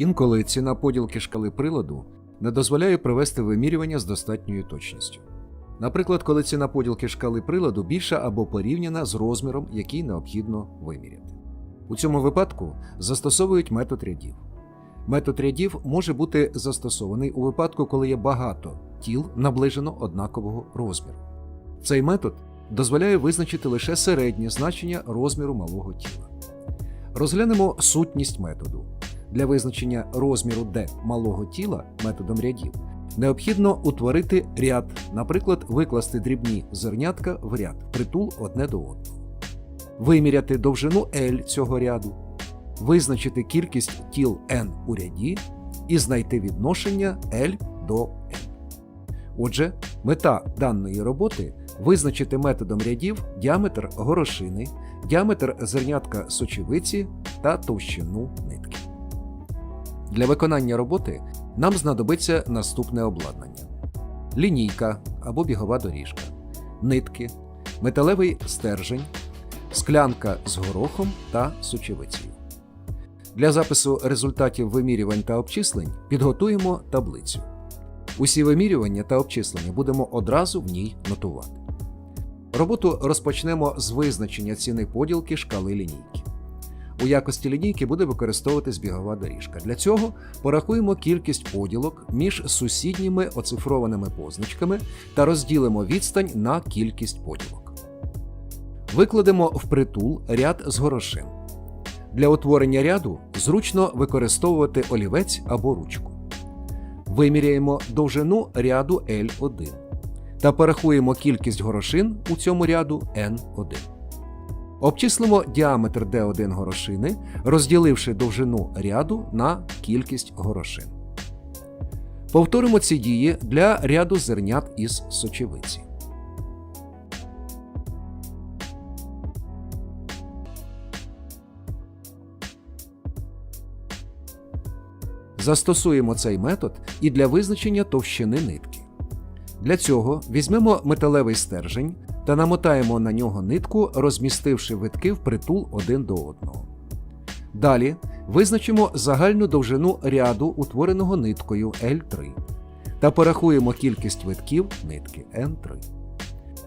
Інколи ціна поділки шкали приладу не дозволяє провести вимірювання з достатньою точністю. Наприклад, коли ціна поділки шкали приладу більша або порівняна з розміром, який необхідно виміряти. У цьому випадку застосовують метод рядів. Метод рядів може бути застосований у випадку, коли є багато тіл наближено однакового розміру. Цей метод дозволяє визначити лише середнє значення розміру малого тіла. Розглянемо сутність методу. Для визначення розміру D малого тіла методом рядів необхідно утворити ряд, наприклад, викласти дрібні зернятка в ряд, притул одне до одного, виміряти довжину L цього ряду, визначити кількість тіл n у ряді і знайти відношення L до n. Отже, мета даної роботи визначити методом рядів діаметр горошини, діаметр зернятка сочевиці та товщину. Для виконання роботи нам знадобиться наступне обладнання: лінійка або бігова доріжка, нитки, металевий стержень, склянка з горохом та сочевицею. Для запису результатів вимірювань та обчислень підготуємо таблицю. Усі вимірювання та обчислення будемо одразу в ній нотувати. Роботу розпочнемо з визначення ціни поділки шкали лінійки. У якості лінійки буде використовуватись бігова доріжка. Для цього порахуємо кількість поділок між сусідніми оцифрованими позначками та розділимо відстань на кількість поділок. Викладемо в притул ряд з горошин. Для утворення ряду зручно використовувати олівець або ручку. Виміряємо довжину ряду L1 та порахуємо кількість горошин у цьому ряду N1. Обчислимо діаметр D1 горошини, розділивши довжину ряду на кількість горошин. Повторимо ці дії для ряду зернят із сочевиці. Застосуємо цей метод і для визначення товщини нитки. Для цього візьмемо металевий стержень та намотаємо на нього нитку, розмістивши витки впритул один до одного. Далі визначимо загальну довжину ряду, утвореного ниткою L3, та порахуємо кількість витків нитки N3.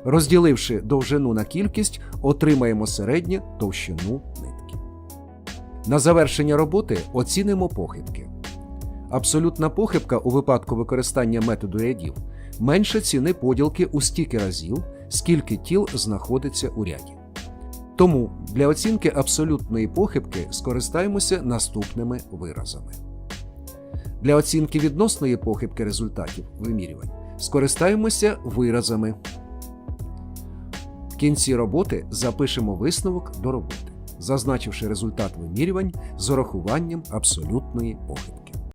Розділивши довжину на кількість, отримаємо середню товщину нитки. На завершення роботи оцінимо похибки. Абсолютна похибка у випадку використання методу рядів менше ціни поділки у стільки разів, скільки тіл знаходиться у ряді. Тому для оцінки абсолютної похибки скористаємося наступними виразами. Для оцінки відносної похибки результатів вимірювань скористаємося виразами. В кінці роботи запишемо висновок до роботи, зазначивши результат вимірювань з урахуванням абсолютної похибки.